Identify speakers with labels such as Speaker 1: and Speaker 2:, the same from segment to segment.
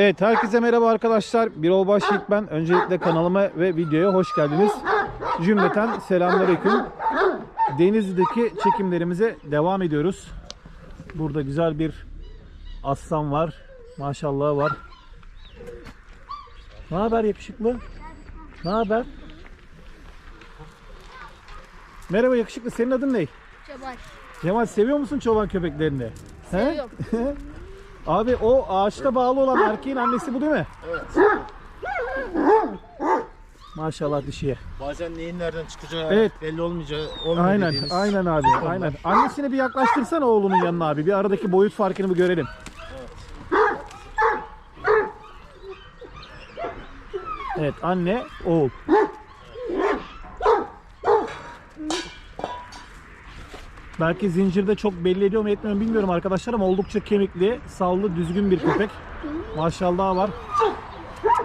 Speaker 1: Evet herkese merhaba arkadaşlar. Birol Başyiğit ben. Öncelikle kanalıma ve videoya hoş geldiniz. Cümleten selamünaleyküm. Denizli'deki çekimlerimize devam ediyoruz. Burada güzel bir aslan var. Maşallah var. Ne haber yakışıklı? Ne haber? Merhaba yakışıklı. Senin adın ne?
Speaker 2: Cemal.
Speaker 1: Cemal seviyor musun çoban köpeklerini?
Speaker 2: Seviyorum.
Speaker 1: Abi o ağaçta bağlı olan erkeğin annesi bu değil mi?
Speaker 3: Evet.
Speaker 1: Maşallah dişiye.
Speaker 3: Bazen neyin nereden çıkacağı
Speaker 1: Evet.
Speaker 3: belli olmayacağı olmuyor
Speaker 1: Aynen,
Speaker 3: dediğimiz.
Speaker 1: aynen abi, aynen. Annesini bir yaklaştırsana oğlunun yanına abi. Bir aradaki boyut farkını bir görelim. Evet, anne, oğul. Belki zincirde çok belli ediyor mu etmiyor mu bilmiyorum arkadaşlar ama oldukça kemikli, sallı, düzgün bir köpek. Maşallah var.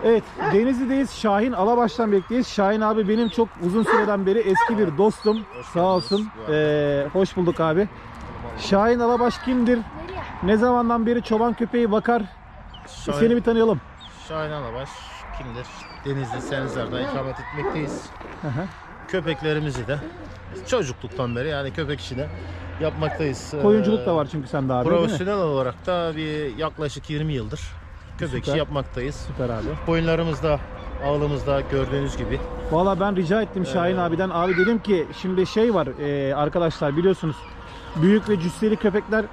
Speaker 1: Evet, Denizli'deyiz. Şahin Alabaş'tan bekleyiz. Şahin abi benim çok uzun süreden beri eski bir dostum. Sağ olsun. Ee, hoş bulduk abi. Şahin Alabaş kimdir? Ne zamandan beri çoban köpeği bakar?
Speaker 3: Şahin,
Speaker 1: Seni bir tanıyalım.
Speaker 3: Şahin Alabaş kimdir? Denizli Senizler'de ikamet etmekteyiz. Köpeklerimizi de çocukluktan beri yani köpek işini yapmaktayız.
Speaker 1: Koyunculuk
Speaker 3: Ee,
Speaker 1: da var çünkü sende abi?
Speaker 3: Profesyonel olarak da bir yaklaşık 20 yıldır köpek
Speaker 1: Süper.
Speaker 3: işi yapmaktayız.
Speaker 1: Süper abi.
Speaker 3: Koyunlarımız da ağılımızda gördüğünüz gibi.
Speaker 1: Valla ben rica ettim Şahin abiden. Abi dedim ki şimdi şey var e, arkadaşlar biliyorsunuz büyük ve cüsseli köpekler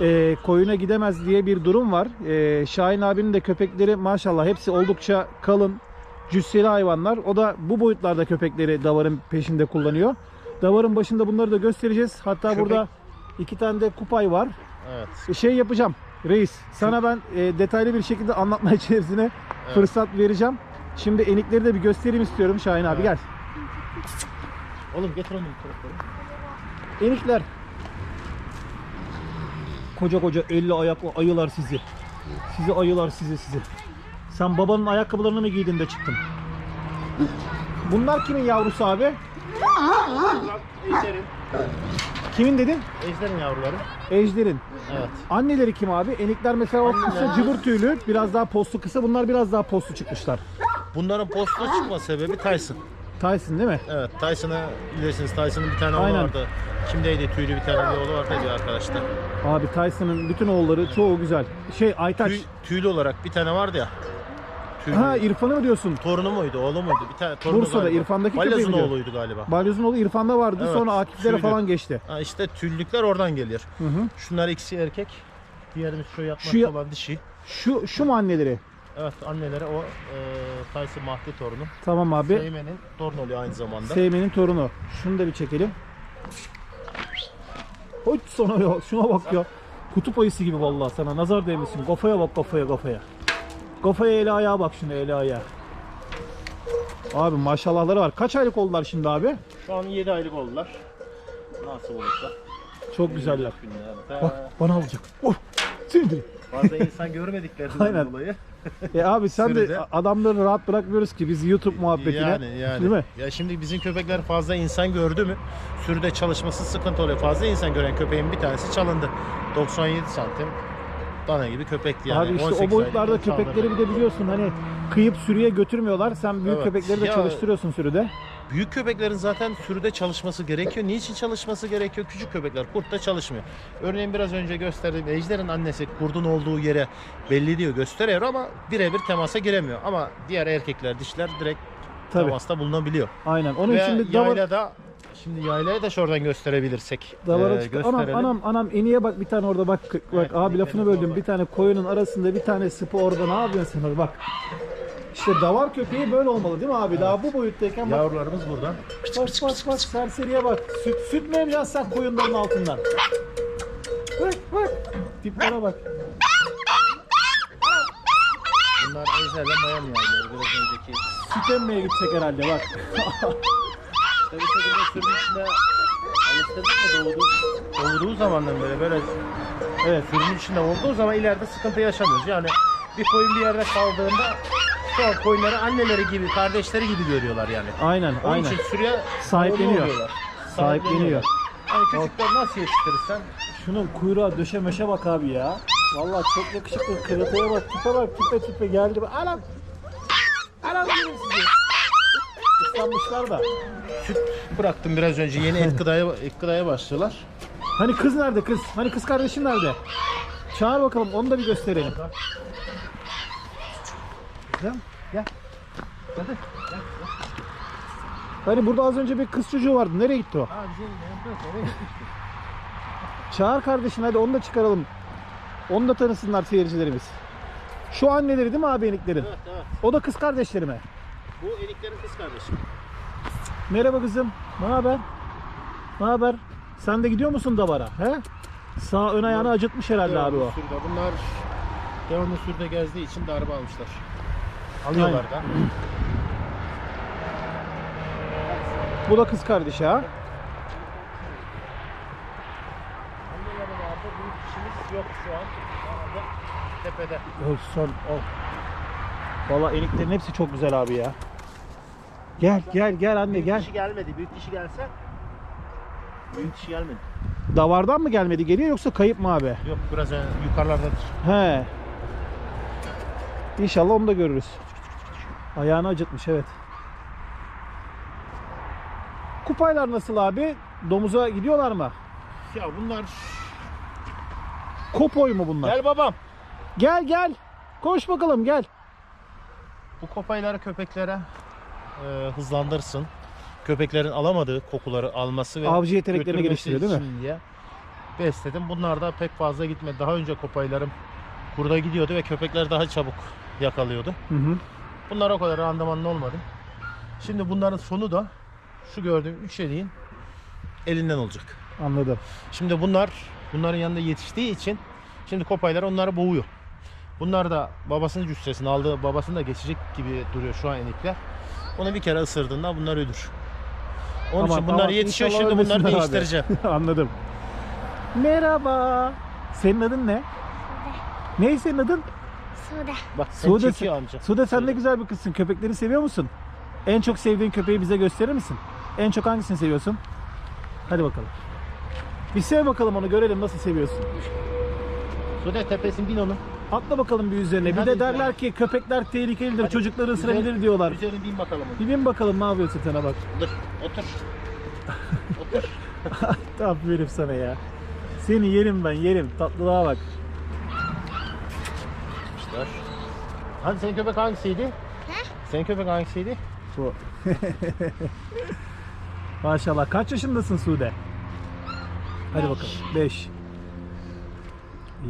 Speaker 1: e, koyuna gidemez diye bir durum var. E, Şahin abinin de köpekleri maşallah hepsi oldukça kalın cüsseli hayvanlar. O da bu boyutlarda köpekleri davarın peşinde kullanıyor. Davarın başında bunları da göstereceğiz. Hatta
Speaker 3: Köpek-
Speaker 1: burada iki tane de kupay var.
Speaker 3: Evet.
Speaker 1: E, Şey yapacağım reis sana ben e, detaylı bir şekilde anlatma içerisine
Speaker 3: Evet.
Speaker 1: fırsat vereceğim. Şimdi enikleri de bir göstereyim istiyorum Şahin abi
Speaker 3: Evet.
Speaker 1: gel.
Speaker 3: Oğlum getir onu bu taraflara.
Speaker 1: Enikler. Koca koca 50 ayaklı ayılar sizi. Sizi ayılar sizi sizi. Sen babanın ayakkabılarını mı giydin de çıktın? Bunlar kimin yavrusu abi?
Speaker 3: Ejder'in.
Speaker 1: Kimin dedin?
Speaker 3: Ejder'in yavruları.
Speaker 1: Ejder'in.
Speaker 3: Evet.
Speaker 1: Anneleri kim abi? Enikler mesela o kısa cıvır tüylü, biraz daha postu kısa. Bunlar biraz daha postu çıkmışlar.
Speaker 3: Bunların postuna çıkma sebebi Tyson.
Speaker 1: Tyson değil mi?
Speaker 3: Evet Tyson'ı bilirsiniz. Tyson'ın bir tane oğlu
Speaker 1: Aynen.
Speaker 3: vardı. Kimdeydi? Tüylü bir tane bir oğlu vardı bir arkadaşta.
Speaker 1: Abi Tyson'ın bütün oğulları çoğu güzel. Şey Aytaç.
Speaker 3: Tüy, tüylü olarak bir tane vardı ya. Tüylü.
Speaker 1: Ha İrfan'ı mı diyorsun?
Speaker 3: Torunu muydu? Oğlu muydu? Bir tane torunu
Speaker 1: Bursa'da,
Speaker 3: galiba.
Speaker 1: İrfan'daki
Speaker 3: Balyozun
Speaker 1: köpeği
Speaker 3: oğluydu galiba.
Speaker 1: Balyoz'un oğlu İrfan'da vardı.
Speaker 3: Evet,
Speaker 1: Sonra Akif'lere
Speaker 3: tüylü.
Speaker 1: falan geçti.
Speaker 3: Ha işte tüllükler oradan geliyor.
Speaker 1: Hı hı.
Speaker 3: Şunlar ikisi erkek. Diğerimiz şu yapmakta
Speaker 1: Şu
Speaker 3: olan dişi.
Speaker 1: Şu şu mu anneleri?
Speaker 3: Evet anneleri o e, Tyson Mahdi torunu.
Speaker 1: Tamam abi.
Speaker 3: Seymen'in torunu oluyor aynı zamanda.
Speaker 1: Seymen'in torunu. Şunu da bir çekelim. Hoş sana ya. Şuna bak ya. Kutup ayısı gibi vallahi sana. Nazar değmesin. Kafaya bak kafaya kafaya. Kafaya eli ayağa bak şuna eli ayağa. Abi maşallahları var. Kaç aylık oldular şimdi abi?
Speaker 3: Şu an 7 aylık oldular. Nasıl olursa.
Speaker 1: Çok güzeller. Bak bana alacak. Of. Sindir.
Speaker 3: Fazla insan görmediklerinden
Speaker 1: Aynen.
Speaker 3: dolayı.
Speaker 1: E abi sen de adamları rahat bırakmıyoruz ki biz YouTube muhabbetine.
Speaker 3: Yani yani.
Speaker 1: Değil mi?
Speaker 3: Ya şimdi bizim köpekler fazla insan gördü mü sürüde çalışması sıkıntı oluyor. Fazla insan gören köpeğin bir tanesi çalındı. 97 santim dana gibi köpekti yani.
Speaker 1: abi işte
Speaker 3: 18
Speaker 1: o boyutlarda köpekleri bir de biliyorsun hani kıyıp sürüye götürmüyorlar. Sen büyük
Speaker 3: Evet.
Speaker 1: köpekleri de
Speaker 3: Ya-
Speaker 1: çalıştırıyorsun sürüde.
Speaker 3: Büyük köpeklerin zaten sürüde çalışması gerekiyor. Niçin çalışması gerekiyor? Küçük köpekler kurtta çalışmıyor. Örneğin biraz önce gösterdiğim ejderin annesi kurdun olduğu yere belli diyor gösteriyor ama birebir temasa giremiyor. Ama diğer erkekler dişler direkt
Speaker 1: Tabii.
Speaker 3: temasta bulunabiliyor.
Speaker 1: Aynen. Onun
Speaker 3: Ve
Speaker 1: şimdi davar,
Speaker 3: yaylada şimdi yaylaya da şuradan gösterebilirsek.
Speaker 1: davara
Speaker 3: e.
Speaker 1: Anam anam anam eniye bak bir tane orada bak. Bak
Speaker 3: Evet,
Speaker 1: abi lafını böldüm.
Speaker 3: orada.
Speaker 1: Bir tane koyunun arasında bir tane sıpı orada ne yapıyorsun sen orada bak. İşte davar köpeği böyle olmalı değil mi abi? Daha bu boyuttayken bak
Speaker 3: Yavrularımız burada.
Speaker 1: bak bak bak serseriye bak. Süt, süt mü emiyorsun sen koyunların altından? Bak bak. Tiplere bak.
Speaker 3: Bunlar ejderle Miami yayları biraz önceki.
Speaker 1: Süt emmeye gidecek herhalde bak.
Speaker 3: Bu şekilde sürünün içinde alıştırdık mı doğduğu, doğduğu zamandan böyle böyle
Speaker 1: Evet.
Speaker 3: sürünün içinde olduğu zaman ileride sıkıntı yaşamıyoruz. Yani bir koyun bir yerde kaldığında şu an koyunları anneleri gibi, kardeşleri gibi görüyorlar yani.
Speaker 1: Aynen
Speaker 3: Onun
Speaker 1: aynen.
Speaker 3: için sürüye
Speaker 1: Sahipleniyor. Sahipleniyor.
Speaker 3: Yani küçükler nasıl yetiştirirsen
Speaker 1: Şunun kuyruğa döşe meşe bak abi ya. Vallahi çok yakışıklı. Kırıtaya bak, tipe bak, tipe tipe geldi. Anam Islanmışlar da.
Speaker 3: Süt bıraktım biraz önce. Yeni et gıdaya, et gıdaya başlıyorlar.
Speaker 1: Hani kız nerede kız? Hani kız kardeşin nerede? Çağır bakalım onu da bir gösterelim. Gel. Gel. Hadi. Hani burada az önce bir kız çocuğu vardı. Nereye gitti o? Çağır kardeşin hadi onu da çıkaralım. Onu da tanısınlar seyircilerimiz. Şu anneleri değil mi abi eniklerin?
Speaker 3: Evet evet.
Speaker 1: O da kız kardeşleri mi?
Speaker 3: Bu eliklerin kız kardeşi.
Speaker 1: Merhaba kızım. Ne haber? Ne haber? Sen de gidiyor musun davara? He? Sağ ön ayağını acıtmış herhalde abi o.
Speaker 3: Sürüde. Bunlar devamlı sürüde gezdiği için darbe almışlar. Alıyorlar da.
Speaker 1: Bu da kız kardeşi ha.
Speaker 3: Anneleri vardı. Büyük işimiz yok şu an. Tepede.
Speaker 1: Son oh. Valla eniklerin hepsi çok güzel abi ya. Gel gel gel anne
Speaker 3: Büyük
Speaker 1: gel.
Speaker 3: dişi gelmedi. Büyük dişi gelse Büyük dişi gelmedi.
Speaker 1: Davardan mı gelmedi geliyor yoksa kayıp mı abi?
Speaker 3: Yok biraz ön- yukarılardadır.
Speaker 1: He. İnşallah onu da görürüz. Ayağını acıtmış evet. Kupaylar nasıl abi? Domuza gidiyorlar mı?
Speaker 3: Ya bunlar...
Speaker 1: Kopoy mu bunlar?
Speaker 3: Gel babam.
Speaker 1: Gel gel. Koş bakalım gel.
Speaker 3: Bu kopayları köpeklere e, hızlandırsın. Köpeklerin alamadığı kokuları alması ve
Speaker 1: Avcı yeteneklerini
Speaker 3: götürmesi
Speaker 1: geliştiriyor değil mi?
Speaker 3: için diye besledim. Bunlar da pek fazla gitmedi. Daha önce kopaylarım kurda gidiyordu ve köpekler daha çabuk yakalıyordu.
Speaker 1: Hı hı.
Speaker 3: Bunlar o kadar randımanlı olmadı. Şimdi bunların sonu da şu gördüğüm üç eliğin elinden olacak.
Speaker 1: Anladım.
Speaker 3: Şimdi bunlar bunların yanında yetiştiği için şimdi kopaylar onları boğuyor. Bunlar da babasının cüssesini aldığı babasını da geçecek gibi duruyor şu an enikler. Onu bir kere ısırdığında bunlar ölür. Onun
Speaker 1: Tamam,
Speaker 3: için bunlar
Speaker 1: tamam.
Speaker 3: yetişiyor
Speaker 1: İnşallah
Speaker 3: şimdi bunları
Speaker 1: ölmesinler abi.
Speaker 3: değiştireceğim.
Speaker 1: Anladım. Merhaba. Senin adın ne? Ne senin adın?
Speaker 2: Sude.
Speaker 3: Bak seni
Speaker 1: Sude,
Speaker 3: çekiyor amca.
Speaker 1: Sude sen ne güzel bir kızsın. Köpekleri seviyor musun? En çok sevdiğin köpeği bize gösterir misin? En çok hangisini seviyorsun? Hadi bakalım. Bir sev bakalım onu görelim nasıl seviyorsun.
Speaker 3: Sude tepesin bin onu.
Speaker 1: Atla bakalım bir üzerine. Bir
Speaker 3: Hadi
Speaker 1: de derler ki köpekler tehlikelidir,
Speaker 3: Hadi.
Speaker 1: çocukları ısırabilir
Speaker 3: Üzerine-
Speaker 1: diyorlar.
Speaker 3: Üzerine bin bakalım.
Speaker 1: Bir bin bakalım ne yapıyorsun sana bak.
Speaker 3: Dur otur. otur.
Speaker 1: Aferin sana ya. Seni yerim ben yerim. Tatlılığa bak.
Speaker 3: İşte. Hadi senin köpek hangisiydi? Senin köpek hangisiydi?
Speaker 1: Bu. Maşallah. Kaç yaşındasın Sude? Hadi bakalım. 5.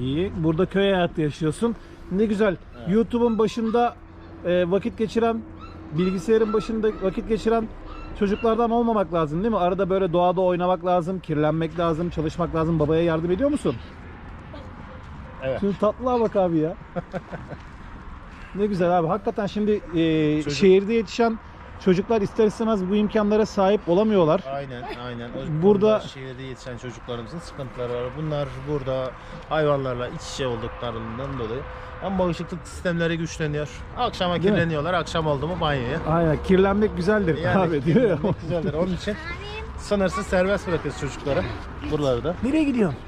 Speaker 1: İyi. Burada köy hayatı yaşıyorsun. Ne güzel. YouTube'un başında e, vakit geçiren, bilgisayarın başında vakit geçiren çocuklardan olmamak lazım değil mi? Arada böyle doğada oynamak lazım, kirlenmek lazım, çalışmak lazım. Babaya yardım ediyor musun?
Speaker 3: Evet.
Speaker 1: Şimdi tatlılığa bak abi ya. ne güzel abi. Hakikaten şimdi e,
Speaker 3: Çocuk-
Speaker 1: şehirde yetişen çocuklar ister istemez bu imkanlara sahip olamıyorlar.
Speaker 3: Aynen aynen. O
Speaker 1: Burada-
Speaker 3: şehirde yetişen çocuklarımızın sıkıntıları var. Bunlar burada hayvanlarla iç içe olduklarından dolayı hem bağışıklık sistemleri güçleniyor. Akşama
Speaker 1: Değil mi?
Speaker 3: kirleniyorlar. Akşam oldu mu banyoya.
Speaker 1: Aynen kirlenmek güzeldir
Speaker 3: Yani
Speaker 1: abi diyor ya.
Speaker 3: güzeldir. Onun için sınırsız serbest bırakırız çocuklara. Buralarda.
Speaker 1: Nereye gidiyorsun?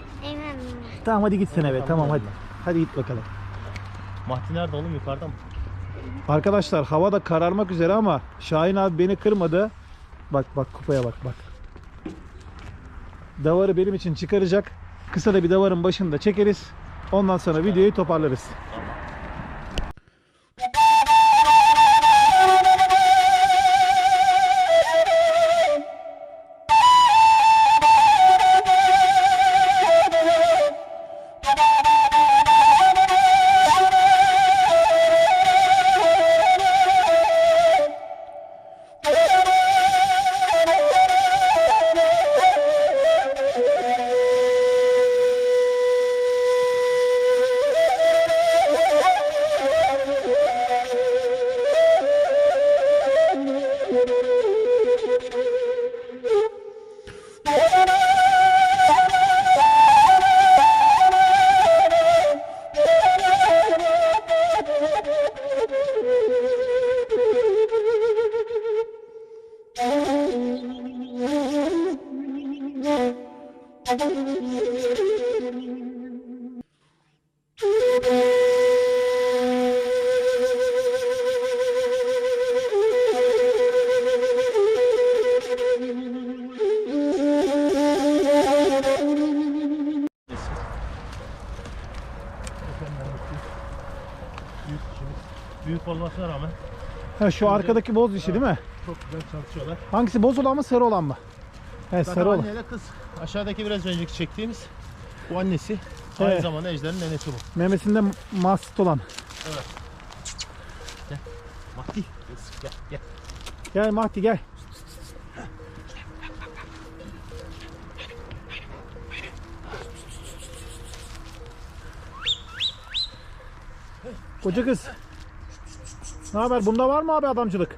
Speaker 1: Tamam hadi git sen eve. Tamam hadi. Hadi git bakalım.
Speaker 3: Mahdi nerede oğlum yukarıda mı?
Speaker 1: Arkadaşlar hava da kararmak üzere ama Şahin abi beni kırmadı. Bak bak kupaya bak bak. Davarı benim için çıkaracak. Kısa da bir davarın başında çekeriz. Ondan sonra videoyu toparlarız.
Speaker 3: Büyük, büyük olmasına rağmen.
Speaker 1: Ha, şu Önce, arkadaki boz dişi evet, değil mi?
Speaker 3: Çok güzel çalışıyorlar.
Speaker 1: Hangisi boz olan mı sarı olan mı?
Speaker 3: He,
Speaker 1: sarı olan.
Speaker 3: kız. Aşağıdaki biraz önceki çektiğimiz bu annesi. Aynı
Speaker 1: Evet.
Speaker 3: zamanda ejderin nenesi bu.
Speaker 1: Memesinde mast olan.
Speaker 3: Mahdi. Gel gel.
Speaker 1: Gel Mahdi gel. Koca kız. Ne haber? Bunda var mı abi adamcılık?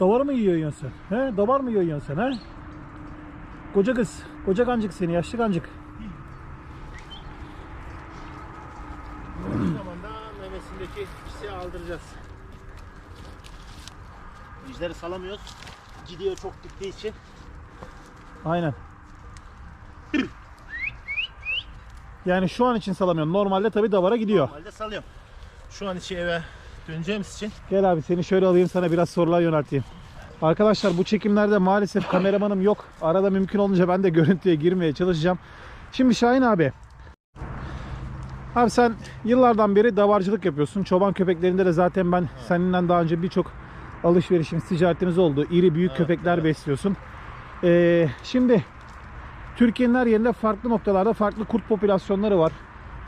Speaker 1: Davar mı yiyorsun sen? He? Davar mı yiyorsun sen? He? Koca kız. Koca kancık seni. Yaşlı kancık.
Speaker 3: Zamanda memesindeki pisliği aldıracağız. Ejderi salamıyoruz. Gidiyor çok gittiği için.
Speaker 1: Aynen. Yani şu an için salamıyorum. Normalde tabii davara gidiyor.
Speaker 3: Normalde salıyorum. Şu an içi eve döneceğimiz için
Speaker 1: Gel abi seni şöyle alayım sana biraz sorular yönelteyim. Arkadaşlar bu çekimlerde maalesef kameramanım yok. Arada mümkün olunca ben de görüntüye girmeye çalışacağım. Şimdi Şahin abi. Abi sen yıllardan beri davarcılık yapıyorsun. Çoban köpeklerinde de zaten ben seninle daha önce birçok alışverişimiz, ticaretimiz oldu. İri büyük
Speaker 3: Evet,
Speaker 1: köpekler
Speaker 3: evet.
Speaker 1: besliyorsun. Ee, şimdi Türkiye'nin her yerinde farklı noktalarda farklı kurt popülasyonları var.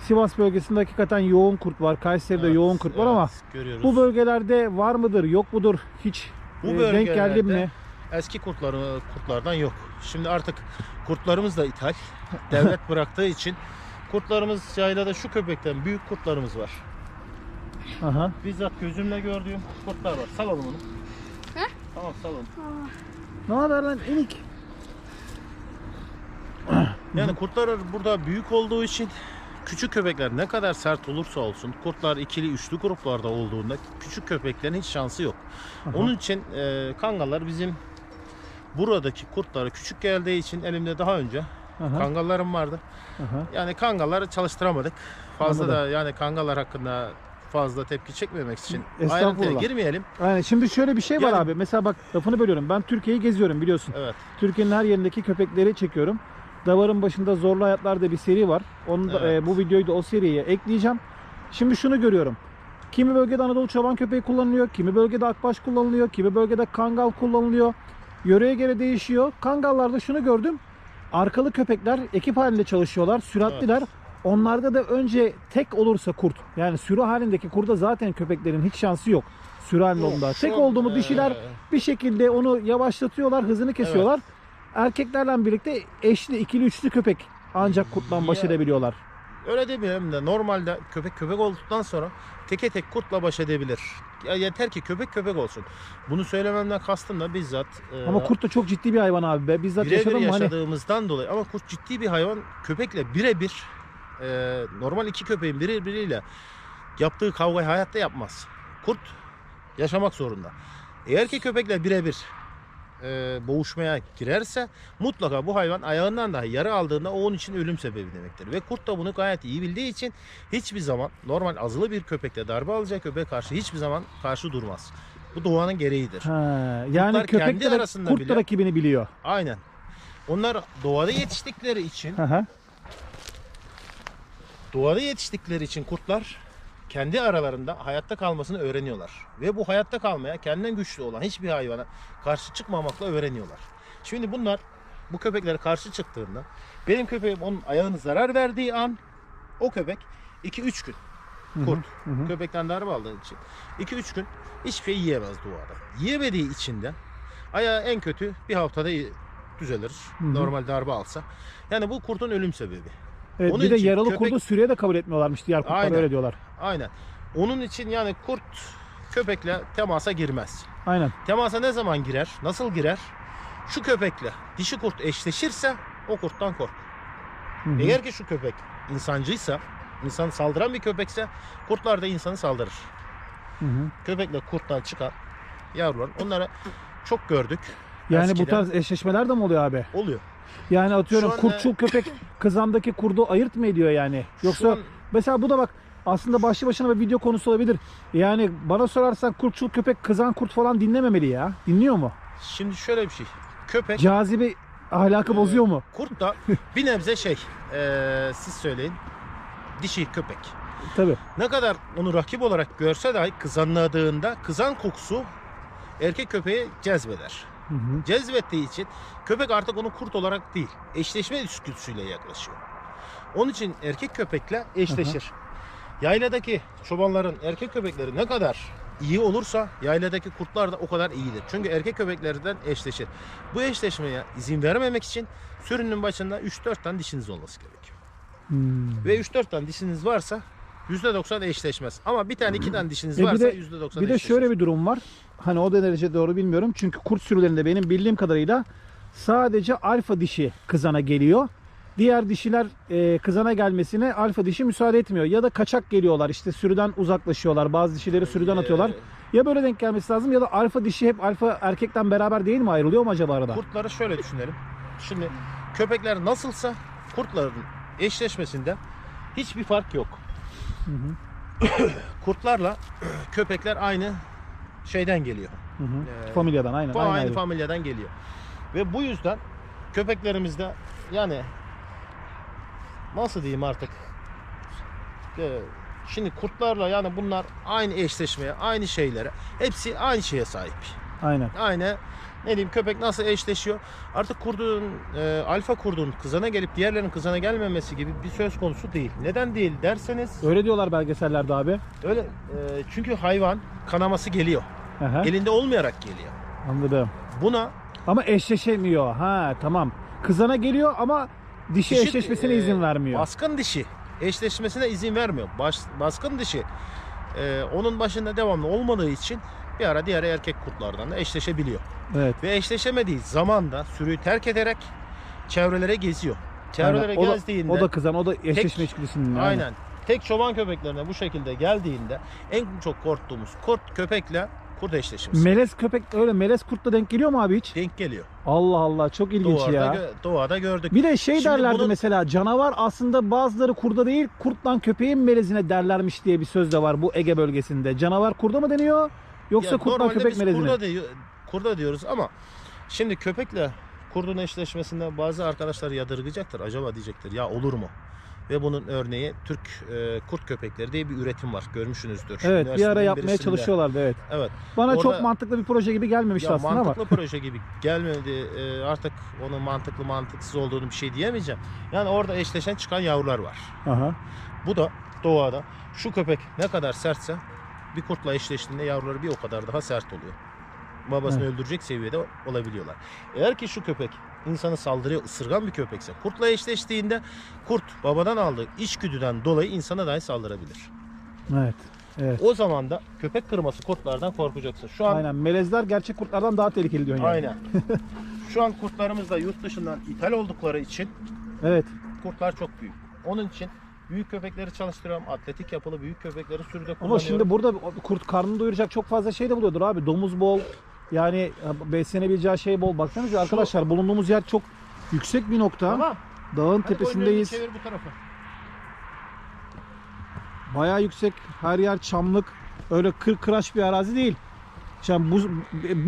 Speaker 1: Sivas bölgesinde hakikaten yoğun kurt var. Kayseri'de
Speaker 3: Evet,
Speaker 1: yoğun kurt var
Speaker 3: evet,
Speaker 1: ama
Speaker 3: görüyoruz.
Speaker 1: bu bölgelerde var mıdır, yok mudur? Hiç
Speaker 3: Bu
Speaker 1: e, denk geldi mi?
Speaker 3: eski kurtları kurtlardan yok. Şimdi artık kurtlarımız da ithal. Devlet bıraktığı için kurtlarımız yaylada şu köpekten büyük kurtlarımız var.
Speaker 1: Aha.
Speaker 3: Bizzat gözümle gördüğüm kurtlar var. Salalım onu. Tamam salalım.
Speaker 1: Ne haber lan inik?
Speaker 3: Yani kurtlar burada büyük olduğu için küçük köpekler ne kadar sert olursa olsun kurtlar ikili üçlü gruplarda olduğunda küçük köpeklerin hiç şansı yok.
Speaker 1: Aha.
Speaker 3: Onun için e, kangallar bizim buradaki kurtlara küçük geldiği için elimde daha önce
Speaker 1: Aha.
Speaker 3: kangallarım vardı.
Speaker 1: Aha.
Speaker 3: Yani kangalları çalıştıramadık. Fazla
Speaker 1: Anladım.
Speaker 3: da yani kangallar hakkında fazla tepki çekmemek için ayrıntıya girmeyelim.
Speaker 1: Aynen. Şimdi şöyle bir şey var
Speaker 3: Yani-
Speaker 1: abi. Mesela bak lafını bölüyorum. Ben Türkiye'yi geziyorum biliyorsun.
Speaker 3: Evet.
Speaker 1: Türkiye'nin her yerindeki köpekleri çekiyorum. Davarın başında Zorlu Hayatlar diye bir seri var. Onu da,
Speaker 3: Evet.
Speaker 1: e, bu videoyu da o seriye ekleyeceğim. Şimdi şunu görüyorum. Kimi bölgede Anadolu çoban köpeği kullanılıyor, kimi bölgede akbaş kullanılıyor, kimi bölgede kangal kullanılıyor. Yöreye göre değişiyor. Kangallarda şunu gördüm. Arkalı köpekler ekip halinde çalışıyorlar, süratliler. Onlarda da önce tek olursa kurt, yani sürü halindeki kurda zaten köpeklerin hiç şansı yok. Sürü halinde
Speaker 3: şu
Speaker 1: Tek oldu mu
Speaker 3: e,
Speaker 1: dişiler bir şekilde onu yavaşlatıyorlar, hızını kesiyorlar. Erkeklerle birlikte eşli, ikili, üçlü köpek ancak kurtla baş
Speaker 3: Ya.
Speaker 1: edebiliyorlar.
Speaker 3: Öyle demeyelim de normalde köpek köpek olduktan sonra teke tek kurtla baş edebilir. Ya yeter ki köpek köpek olsun. Bunu söylememden kastım da bizzat e,
Speaker 1: Ama kurt da çok ciddi bir hayvan abi be. Bizzat
Speaker 3: birebir
Speaker 1: yaşadım hani
Speaker 3: yaşadığımızdan dolayı ama kurt ciddi bir hayvan köpekle birebir e, normal iki köpeğin birbiriyle yaptığı kavgayı hayatta yapmaz. Kurt yaşamak zorunda. Eğer ki köpekle birebir e, boğuşmaya girerse mutlaka bu hayvan ayağından dahi yara aldığında o onun için ölüm sebebi demektir. Ve kurt da bunu gayet iyi bildiği için hiçbir zaman normal azılı bir köpekle darbe alacak köpeğe karşı hiçbir zaman karşı durmaz. Bu doğanın gereğidir.
Speaker 1: ha, yani
Speaker 3: Kurtlar
Speaker 1: köpek
Speaker 3: kendi
Speaker 1: de
Speaker 3: arasında
Speaker 1: kurt da
Speaker 3: bile-
Speaker 1: rakibini biliyor.
Speaker 3: Aynen. Onlar doğada yetiştikleri için
Speaker 1: hı.
Speaker 3: doğada yetiştikleri için kurtlar kendi aralarında hayatta kalmasını öğreniyorlar. Ve bu hayatta kalmaya kendinden güçlü olan hiçbir hayvana karşı çıkmamakla öğreniyorlar. Şimdi bunlar bu köpeklere karşı çıktığında benim köpeğim onun ayağını zarar verdiği an o köpek 2-3 gün kurt
Speaker 1: hı hı.
Speaker 3: köpekten darbe aldığı için 2-3 gün hiçbir şey yiyemez doğada. Yiyemediği için de ayağı en kötü bir haftada düzelir.
Speaker 1: hı.
Speaker 3: Normal darbe alsa. Yani bu kurtun ölüm sebebi.
Speaker 1: Evet,
Speaker 3: Onun
Speaker 1: bir de
Speaker 3: için
Speaker 1: yaralı
Speaker 3: köpek-
Speaker 1: kurdu sürüye de kabul etmiyorlarmış diğer kurtlar
Speaker 3: Aynen.
Speaker 1: öyle diyorlar.
Speaker 3: Aynen. Onun için yani kurt köpekle temasa girmez.
Speaker 1: Aynen.
Speaker 3: Temasa ne zaman girer? Nasıl girer? Şu köpekle dişi kurt eşleşirse o kurttan kork.
Speaker 1: Hı hı.
Speaker 3: Eğer ki şu köpek insancıysa, insan saldıran bir köpekse kurtlar da insanı saldırır.
Speaker 1: Hı hı.
Speaker 3: Köpekle kurttan çıkan yavrular onları çok gördük.
Speaker 1: Yani bu
Speaker 3: Eskiden
Speaker 1: tarz eşleşmeler de mi oluyor abi?
Speaker 3: oluyor.
Speaker 1: Yani atıyorum
Speaker 3: Şu anda-
Speaker 1: kurtçul köpek kızandaki kurdu ayırt mı ediyor yani? Yoksa
Speaker 3: an-
Speaker 1: mesela bu da bak aslında başlı başına bir video konusu olabilir. Yani bana sorarsan kurtçul köpek kızan kurt falan dinlememeli ya. Dinliyor mu?
Speaker 3: şimdi şöyle bir şey. Köpek
Speaker 1: Cazibe ahlakı bozuyor mu?
Speaker 3: Kurt da bir nebze şey, eee, siz söyleyin, dişi köpek.
Speaker 1: Tabii.
Speaker 3: Ne kadar onu rakip olarak görse dahi kızanladığında kızan kokusu erkek köpeği cezbeder.
Speaker 1: Hı hı.
Speaker 3: Cezbettiği için köpek artık onu kurt olarak değil, eşleşme içgüdüsüyle yaklaşıyor. Onun için erkek köpekle eşleşir. Yayladaki çobanların erkek köpekleri ne kadar iyi olursa yayladaki kurtlar da o kadar iyidir. Çünkü erkek köpeklerden eşleşir. Bu eşleşmeye izin vermemek için sürünün başında 3-4 tane dişiniz olması gerekiyor.
Speaker 1: Hmm.
Speaker 3: Ve 3-4 tane dişiniz varsa %90 eşleşmez. Ama bir tane iki tane dişiniz
Speaker 1: E bir de-
Speaker 3: %90
Speaker 1: Bir de
Speaker 3: eşleşir.
Speaker 1: şöyle bir durum var. Hani o da derece doğru bilmiyorum. Çünkü kurt sürülerinde benim bildiğim kadarıyla sadece alfa dişi kızana geliyor. Diğer dişiler e, kızana gelmesine alfa dişi müsaade etmiyor. Ya da kaçak geliyorlar işte sürüden uzaklaşıyorlar. Bazı dişileri sürüden atıyorlar. Ya böyle denk gelmesi lazım ya da alfa dişi hep alfa erkekten beraber değil mi ayrılıyor mu acaba arada?
Speaker 3: Kurtları şöyle düşünelim. Şimdi köpekler nasılsa kurtların eşleşmesinde hiçbir fark yok.
Speaker 1: Hı hı,
Speaker 3: Kurtlarla köpekler aynı şeyden geliyor.
Speaker 1: hı hı.
Speaker 3: Ee,
Speaker 1: Familyadan aynen.
Speaker 3: Aynı
Speaker 1: öyle.
Speaker 3: familyadan geliyor. Ve bu yüzden köpeklerimizde yani nasıl diyeyim artık Ee, şimdi kurtlarla yani bunlar aynı eşleşmeye, aynı şeylere, hepsi aynı şeye sahip.
Speaker 1: Aynen.
Speaker 3: Aynı ne diyeyim köpek nasıl eşleşiyor? Artık kurdun e, alfa kurdun kızana gelip diğerlerinin kızana gelmemesi gibi bir söz konusu değil. Neden değil derseniz
Speaker 1: Öyle diyorlar belgesellerde abi.
Speaker 3: öyle e, çünkü hayvan kanaması geliyor.
Speaker 1: Aha,
Speaker 3: Elinde olmayarak geliyor.
Speaker 1: anladım.
Speaker 3: Buna
Speaker 1: Ama eşleşemiyor. Ha tamam. Kızana geliyor ama dişi,
Speaker 3: Dişi,
Speaker 1: eşleşmesine
Speaker 3: e,
Speaker 1: izin vermiyor.
Speaker 3: Baskın dişi eşleşmesine izin vermiyor. Baş, baskın dişi e, onun başında devamlı olmadığı için bir ara diğer erkek kurtlardan da eşleşebiliyor.
Speaker 1: Evet.
Speaker 3: Ve eşleşemediği zaman da sürüyü terk ederek çevrelere geziyor. Çevrelere
Speaker 1: Aynen. O da- O da kızan, o da eşleşme içgüdüsünün.
Speaker 3: aynen tek çoban köpeklerine bu şekilde geldiğinde en çok korktuğumuz kurt köpekle kurt eşleşmesi.
Speaker 1: Melez köpek öyle melez kurtla denk geliyor mu abi hiç?
Speaker 3: denk geliyor.
Speaker 1: Allah Allah çok ilginç
Speaker 3: Doğada,
Speaker 1: ya.
Speaker 3: gö- doğada gördük.
Speaker 1: Bir de şey
Speaker 3: Şimdi
Speaker 1: derlerdi
Speaker 3: bunun-
Speaker 1: mesela canavar aslında bazıları kurda değil kurtlan köpeğin melezine derlermiş diye bir söz de var bu Ege bölgesinde. Canavar kurda mı deniyor yoksa
Speaker 3: Ya normalde
Speaker 1: köpek
Speaker 3: biz
Speaker 1: melezine?
Speaker 3: Kurda, diyor- kurda diyoruz ama şimdi köpekle kurdun eşleşmesinde bazı arkadaşlar yadırgayacaktır. Acaba diyecektir ya olur mu? Ve bunun örneği Türk e, kurt köpekleri diye bir üretim var. Görmüşsünüzdür.
Speaker 1: Evet bir ara
Speaker 3: Üniversitenin
Speaker 1: yapmaya
Speaker 3: birisinde.
Speaker 1: çalışıyorlardı evet.
Speaker 3: Evet.
Speaker 1: Bana
Speaker 3: Orada-
Speaker 1: çok mantıklı bir proje gibi gelmemişti
Speaker 3: Ya
Speaker 1: aslında ama.
Speaker 3: mantıklı proje gibi gelmedi. E, artık onun mantıklı mantıksız olduğunu bir şey diyemeyeceğim. Yani orada eşleşen çıkan yavrular var.
Speaker 1: Aha.
Speaker 3: Bu da doğada şu köpek ne kadar sertse bir kurtla eşleştiğinde yavruları bir o kadar daha sert oluyor. Babasını öldürecek seviyede olabiliyorlar. Eğer ki şu köpek insanı saldırıyor, ısırgan bir köpekse kurtla eşleştiğinde kurt babadan aldığı içgüdüden dolayı insana dahi saldırabilir.
Speaker 1: Evet. Evet.
Speaker 3: O zaman da köpek kırması kurtlardan korkacaksın. Şu an
Speaker 1: Aynen. Melezler gerçek kurtlardan daha tehlikeli diyorsun yani.
Speaker 3: aynen. Şu an kurtlarımız da yurt dışından ithal oldukları için
Speaker 1: Evet.
Speaker 3: kurtlar çok büyük. Onun için büyük köpekleri çalıştırıyorum. Atletik yapılı büyük köpekleri sürüde kullanıyorum.
Speaker 1: Ama şimdi burada kurt karnını doyuracak çok fazla şey de buluyordur abi. Domuz bol. Yani beslenebileceği şey bol. Baksanıza arkadaşlar bulunduğumuz yer çok yüksek bir nokta.
Speaker 3: Tamam.
Speaker 1: Dağın
Speaker 3: Hadi
Speaker 1: tepesindeyiz.
Speaker 3: Çevir bu tarafa.
Speaker 1: Bayağı yüksek. Her yer çamlık. Öyle kır kıraç bir arazi değil. Yani bu,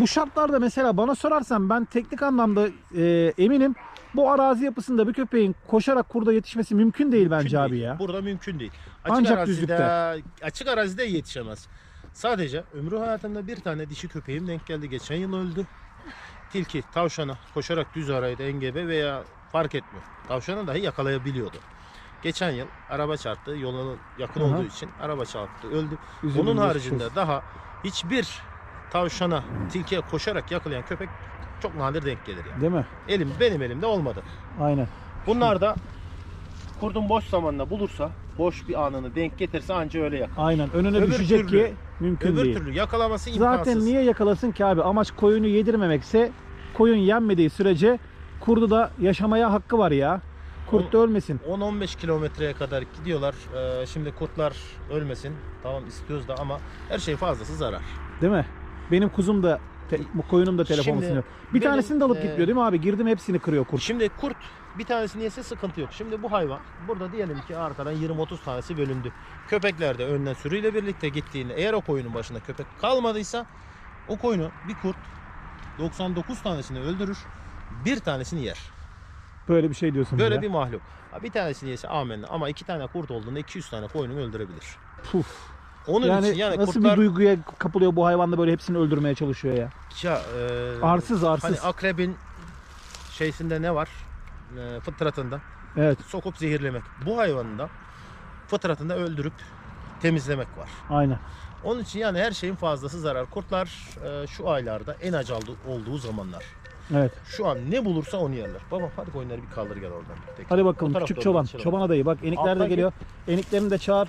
Speaker 1: bu şartlarda mesela bana sorarsan ben teknik anlamda e, eminim bu arazi yapısında bir köpeğin koşarak kurda yetişmesi mümkün değil bence
Speaker 3: Mümkün
Speaker 1: abi
Speaker 3: değil.
Speaker 1: ya.
Speaker 3: Burada mümkün değil. Açık
Speaker 1: Ancak
Speaker 3: arazide,
Speaker 1: düzlükte.
Speaker 3: Açık arazide yetişemez. Sadece ömrü hayatımda bir tane dişi köpeğim denk geldi. Geçen yıl öldü. Tilki tavşana koşarak düz araydı engebe veya fark etmiyor. Tavşanı dahi yakalayabiliyordu. Geçen yıl araba çarptı. Yola yakın
Speaker 1: Aha.
Speaker 3: olduğu için araba çarptı. Öldü.
Speaker 1: Üzüldüm,
Speaker 3: Onun haricinde
Speaker 1: olsun.
Speaker 3: daha hiçbir tavşana, tilkiye koşarak yakalayan köpek çok nadir denk gelir yani.
Speaker 1: Değil mi?
Speaker 3: Elim benim elimde olmadı.
Speaker 1: Aynen.
Speaker 3: Bunlar da kurdun boş zamanla bulursa, boş bir anını denk getirse anca öyle yakar.
Speaker 1: Aynen. Önüne
Speaker 3: Öbür
Speaker 1: düşecek
Speaker 3: türlü-
Speaker 1: ki mümkün
Speaker 3: Öbür
Speaker 1: değil.
Speaker 3: türlü yakalaması imkansız.
Speaker 1: Zaten niye yakalasın ki abi? Amaç koyunu yedirmemekse koyun yenmediği sürece kurdu da yaşamaya hakkı var ya. Kurt da ölmesin.
Speaker 3: 10-15 kilometreye kadar gidiyorlar. Ee, şimdi kurtlar ölmesin. Tamam istiyoruz da ama her şey fazlası zarar.
Speaker 1: Değil mi? Benim kuzum da te- bu koyunum da telefon
Speaker 3: Şimdi
Speaker 1: ısınıyor. Bir
Speaker 3: benim,
Speaker 1: tanesini de alıp
Speaker 3: e,
Speaker 1: gitmiyor değil mi abi? Girdim hepsini kırıyor kurt.
Speaker 3: Şimdi kurt bir tanesini yese sıkıntı yok. Şimdi bu hayvan burada diyelim ki arkadan 20-30 tanesi bölündü. Köpekler de önden sürüyle birlikte gittiğinde eğer o koyunun başında köpek kalmadıysa o koyunu bir kurt 99 tanesini öldürür. bir tanesini yer.
Speaker 1: Böyle bir şey diyorsunuz
Speaker 3: Böyle
Speaker 1: ya.
Speaker 3: bir mahluk. Bir tanesini yese amenna ama iki tane kurt olduğunda 200 tane koyunu öldürebilir.
Speaker 1: Puf.
Speaker 3: Onun
Speaker 1: Yani,
Speaker 3: için yani
Speaker 1: nasıl
Speaker 3: kurtlar
Speaker 1: bir duyguya kapılıyor bu hayvan da böyle hepsini öldürmeye çalışıyor ya.
Speaker 3: ya, e,
Speaker 1: Arsız arsız.
Speaker 3: hani akrebin şeysinde ne var? E, fıtratında
Speaker 1: Evet
Speaker 3: sokup zehirlemek. Bu hayvanın da fıtratında öldürüp temizlemek var.
Speaker 1: aynen.
Speaker 3: Onun için yani her şeyin fazlası zarar. Kurtlar e, şu aylarda en acı olduğu zamanlar.
Speaker 1: Evet.
Speaker 3: Şu an ne bulursa onu yerler. Baba hadi koyunları bir kaldır gel oradan. Tek.
Speaker 1: Hadi bakalım küçük çoban.
Speaker 3: geçelim.
Speaker 1: Çoban adayı bak enikler de
Speaker 3: Alttan
Speaker 1: geliyor. Eniklerini de çağır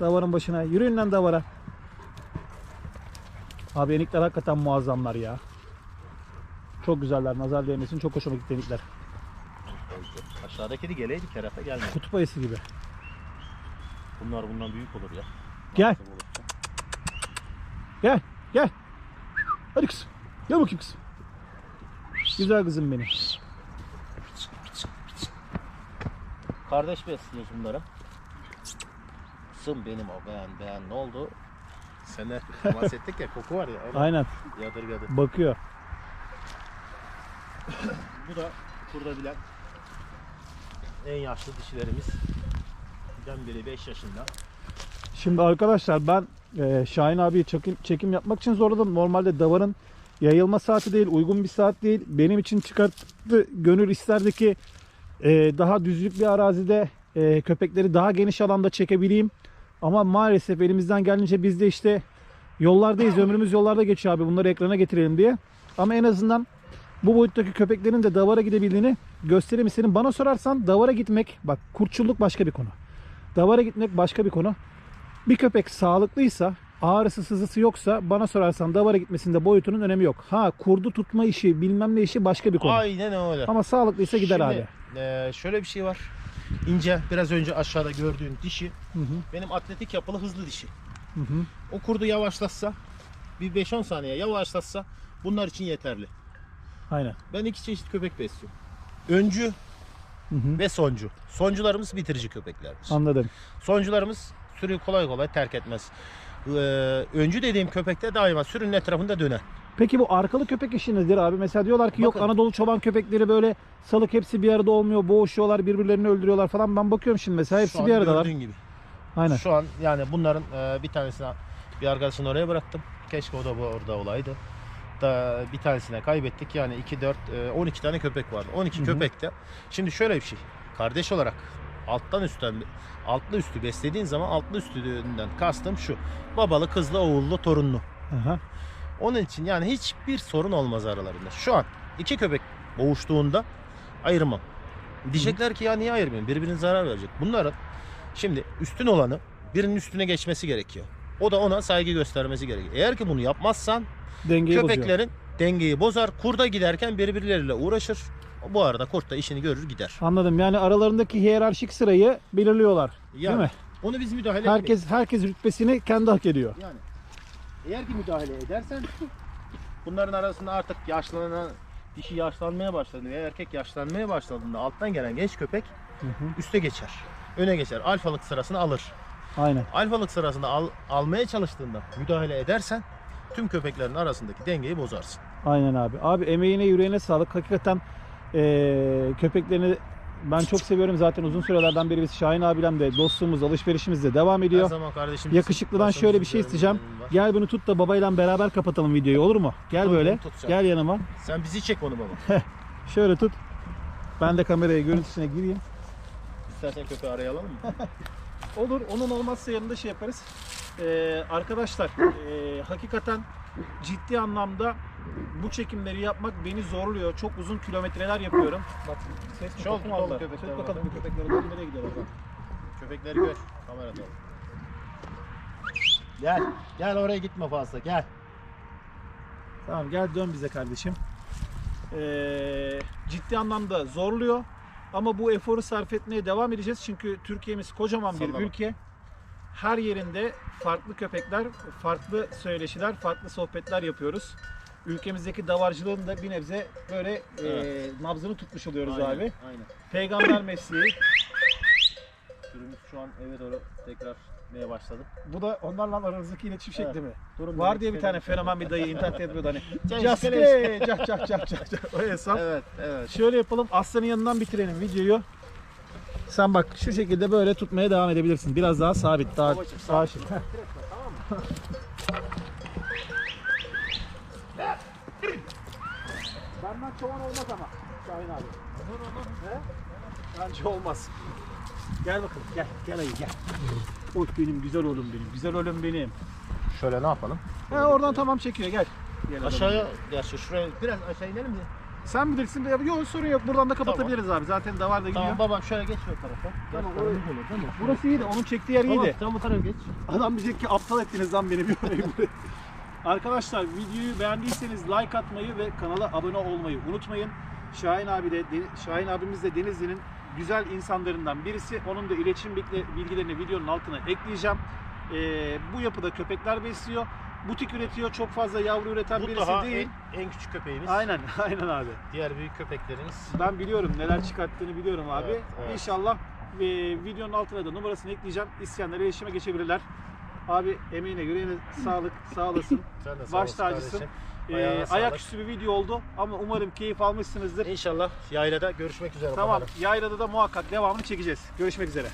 Speaker 1: davarın başına. Yürüyün lan davara. Abi enikler hakikaten muazzamlar ya. Çok güzeller. Nazar değmesin. Çok hoşuma gitti enikler.
Speaker 3: Aşağıdaki de geleydi kerafe gelmedi.
Speaker 1: Kutup ayısı gibi.
Speaker 3: Bunlar bundan büyük olur ya.
Speaker 1: Gel. Gel. Gel. Hadi kızım. Gel bakayım kızım. Güzel kızım benim.
Speaker 3: Kardeş besliyoruz bunları. Sım benim o beğen beğen ne oldu? Sene temas ettik ya koku var ya. ona
Speaker 1: Aynen.
Speaker 3: Yadırgadı.
Speaker 1: Bakıyor.
Speaker 3: Bu da burada bilen en yaşlı dişilerimiz. Birden biri 5 yaşında.
Speaker 1: Şimdi arkadaşlar ben e, Şahin abi çekim, çekim yapmak için zorladım. Normalde davarın yayılma saati değil, uygun bir saat değil. Benim için çıkarttı gönül isterdi ki e, daha düzlük bir arazide e, köpekleri daha geniş alanda çekebileyim. Ama maalesef elimizden gelince biz de işte yollardayız. Ömrümüz yollarda geçiyor abi. Bunları ekrana getirelim diye. Ama en azından bu boyuttaki köpeklerin de davara gidebildiğini göstereyim istedim. Bana sorarsan davara gitmek, bak kurtçulluk başka bir konu. Davara gitmek başka bir konu. Bir köpek sağlıklıysa, ağrısı sızısı yoksa bana sorarsan davara gitmesinde boyutunun önemi yok. Ha kurdu tutma işi bilmem ne işi başka bir konu.
Speaker 3: Aynen öyle.
Speaker 1: Ama sağlıklıysa gider
Speaker 3: Şimdi,
Speaker 1: abi.
Speaker 3: eee, şöyle bir şey var. İnce biraz önce aşağıda gördüğün dişi
Speaker 1: Hı hı,
Speaker 3: benim atletik yapılı hızlı dişi.
Speaker 1: hı hı.
Speaker 3: O kurdu yavaşlatsa bir 5-10 saniye yavaşlatsa bunlar için yeterli.
Speaker 1: Aynen.
Speaker 3: Ben iki çeşit köpek besliyorum. Öncü
Speaker 1: Hı hı.
Speaker 3: ve soncu. Soncularımız bitirici köpeklerdir.
Speaker 1: Anladım.
Speaker 3: Soncularımız sürüyü kolay kolay terk etmez. Ee, öncü dediğim köpekte daima sürünün etrafında döner.
Speaker 1: Peki bu arkalı köpek işi nedir abi? Mesela diyorlar ki yok
Speaker 3: Bakın.
Speaker 1: Anadolu çoban köpekleri böyle salık hepsi bir arada olmuyor. Boğuşuyorlar, birbirlerini öldürüyorlar falan. Ben bakıyorum şimdi mesela hepsi
Speaker 3: Şu an
Speaker 1: bir aradalar.
Speaker 3: gördüğün gibi.
Speaker 1: Aynen.
Speaker 3: Şu an yani bunların e, bir tanesini bir arkadaşını oraya bıraktım. Keşke o da bu orada olaydı. Da bir tanesine kaybettik. Yani 2 4 e, 12 tane köpek vardı. 12
Speaker 1: Hı hı.
Speaker 3: köpekte. Şimdi şöyle bir şey. Kardeş olarak alttan üstten altlı üstü beslediğin zaman altlı üstünden kastım şu. Babalı, kızlı, oğullu, torunlu.
Speaker 1: Aha.
Speaker 3: Onun için yani hiçbir sorun olmaz aralarında. Şu an iki köpek boğuştuğunda ayırmam. Diyecekler ki ya niye ayırmıyorsun? Birbirine zarar verecek. Bunların şimdi üstün olanı birinin üstüne geçmesi gerekiyor. O da ona saygı göstermesi gerekiyor. Eğer ki bunu yapmazsan
Speaker 1: Dengeyi bozuyor.
Speaker 3: köpeklerin dengeyi bozar. Kurda giderken birbirleriyle uğraşır. Bu arada kurt da işini görür gider.
Speaker 1: Anladım. Yani aralarındaki hiyerarşik sırayı belirliyorlar.
Speaker 3: Yani
Speaker 1: Değil mi?
Speaker 3: onu biz müdahale.
Speaker 1: Herkes herkes rütbesini kendi hak ediyor.
Speaker 3: Yani eğer ki müdahale edersen bunların arasında artık yaşlanan dişi yaşlanmaya başladı veya erkek yaşlanmaya başladığında alttan gelen genç köpek
Speaker 1: Hı hı.
Speaker 3: üste geçer. Öne geçer. Alfalık sırasını alır.
Speaker 1: Aynen.
Speaker 3: Alfalık sırasında al, almaya çalıştığında müdahale edersen tüm köpeklerin arasındaki dengeyi bozarsın.
Speaker 1: Aynen abi. Abi emeğine yüreğine sağlık. Hakikaten eee, köpeklerini ben çok seviyorum. Zaten uzun sürelerden beri biz Şahin abiyle de dostluğumuz, alışverişimiz de devam
Speaker 3: Her
Speaker 1: ediyor.
Speaker 3: zaman kardeşim
Speaker 1: Yakışıklıdan şöyle bir şey isteyeceğim. Gel bunu tut da babayla beraber kapatalım videoyu olur mu? Gel
Speaker 3: Dur,
Speaker 1: böyle.
Speaker 3: tutacağım.
Speaker 1: Gel yanıma.
Speaker 3: Sen bizi çek onu baba.
Speaker 1: Şöyle tut. Ben de kameraya görüntüsüne gireyim.
Speaker 3: İstersen köpeği arayalım mı?
Speaker 1: Olur. Onun olmazsa yanında şey yaparız. Ee, arkadaşlar ee, hakikaten ciddi anlamda bu çekimleri yapmak beni zorluyor. Çok uzun kilometreler yapıyorum. Bak ses
Speaker 3: Çok dolu
Speaker 1: aldılar.
Speaker 3: köpekler
Speaker 1: Tut
Speaker 3: var.
Speaker 1: bakalım bu köpekler doğru nereye gidiyorlar bak.
Speaker 3: Köpekleri gör. Kamerada. Gel. Gel oraya gitme fazla. Gel.
Speaker 1: Tamam gel dön bize kardeşim. Ee, ciddi anlamda zorluyor. Ama bu eforu sarf etmeye devam edeceğiz. Çünkü Türkiye'miz kocaman bir
Speaker 3: Sallama.
Speaker 1: ülke. Her yerinde farklı köpekler, farklı söyleşiler, farklı sohbetler yapıyoruz. Ülkemizdeki davarcılığın da bir nebze böyle e,
Speaker 3: Evet.
Speaker 1: nabzını tutmuş oluyoruz
Speaker 3: Aynen,
Speaker 1: abi.
Speaker 3: Aynen.
Speaker 1: Peygamber mesleği.
Speaker 3: Sürümüz şu an eve doğru tekrar gitmeye başladı.
Speaker 1: Bu da onlarla aranızdaki iletişim
Speaker 3: Evet.
Speaker 1: şekli mi?
Speaker 3: Durum
Speaker 1: Var diye bir tane fenomen bir dayı internette yapıyordu hani. Play, cak cak cak cak cak. O hesap.
Speaker 3: Evet, evet.
Speaker 1: Şöyle yapalım. Aslanın yanından bitirelim videoyu. Sen bak şu şekilde böyle tutmaya devam edebilirsin. Biraz daha sabit. Daha
Speaker 3: Babacım,
Speaker 1: sağ şey. Benden çoban olmaz ama Şahin abi. He? Bence olmaz. Gel bakalım gel. Gel ayı gel. Oy benim güzel oğlum benim. Güzel oğlum benim.
Speaker 3: Şöyle ne yapalım?
Speaker 1: He oradan tamam çekiyor gel. Gel.
Speaker 3: Aşağıya, gerçi şuraya biraz aşağı inelim mi?
Speaker 1: Sen bilirsin. Yok sorun yok. Buradan da kapatabiliriz abi. Zaten davar da gidiyor.
Speaker 3: Tamam babam şöyle geç o tarafa.
Speaker 1: Tamam, oraya-
Speaker 3: mi?
Speaker 1: Burası iyiydi. Onun çektiği yer
Speaker 3: Tamam,
Speaker 1: iyiydi.
Speaker 3: tamam bu tarafa geç.
Speaker 1: Adam diyecek ki aptal ettiniz lan beni bir oraya buraya. Arkadaşlar videoyu beğendiyseniz like atmayı ve kanala abone olmayı unutmayın. Şahin abi de Şahin abimiz de Denizli'nin güzel insanlarından birisi. Onun da iletişim bilgi- bilgilerini videonun altına ekleyeceğim. Ee, bu yapıda köpekler besliyor. Butik üretiyor. Çok fazla yavru üreten
Speaker 3: Bu
Speaker 1: birisi
Speaker 3: daha
Speaker 1: değil.
Speaker 3: en, en küçük köpeğimiz.
Speaker 1: Aynen, aynen abi.
Speaker 3: Diğer büyük köpeklerimiz.
Speaker 1: Ben biliyorum neler çıkarttığını biliyorum abi.
Speaker 3: Evet, evet.
Speaker 1: İnşallah e, videonun altına da numarasını ekleyeceğim. İsteyenler iletişime geçebilirler. Abi emeğine yüreğine sağlık, sağ olasın.
Speaker 3: Sen de sağ
Speaker 1: Baş tacısın. Ee, ayaküstü bir video oldu ama umarım keyif almışsınızdır.
Speaker 3: İnşallah yaylada görüşmek üzere.
Speaker 1: Tamam,
Speaker 3: bakalım.
Speaker 1: yaylada da muhakkak devamını çekeceğiz. Görüşmek üzere.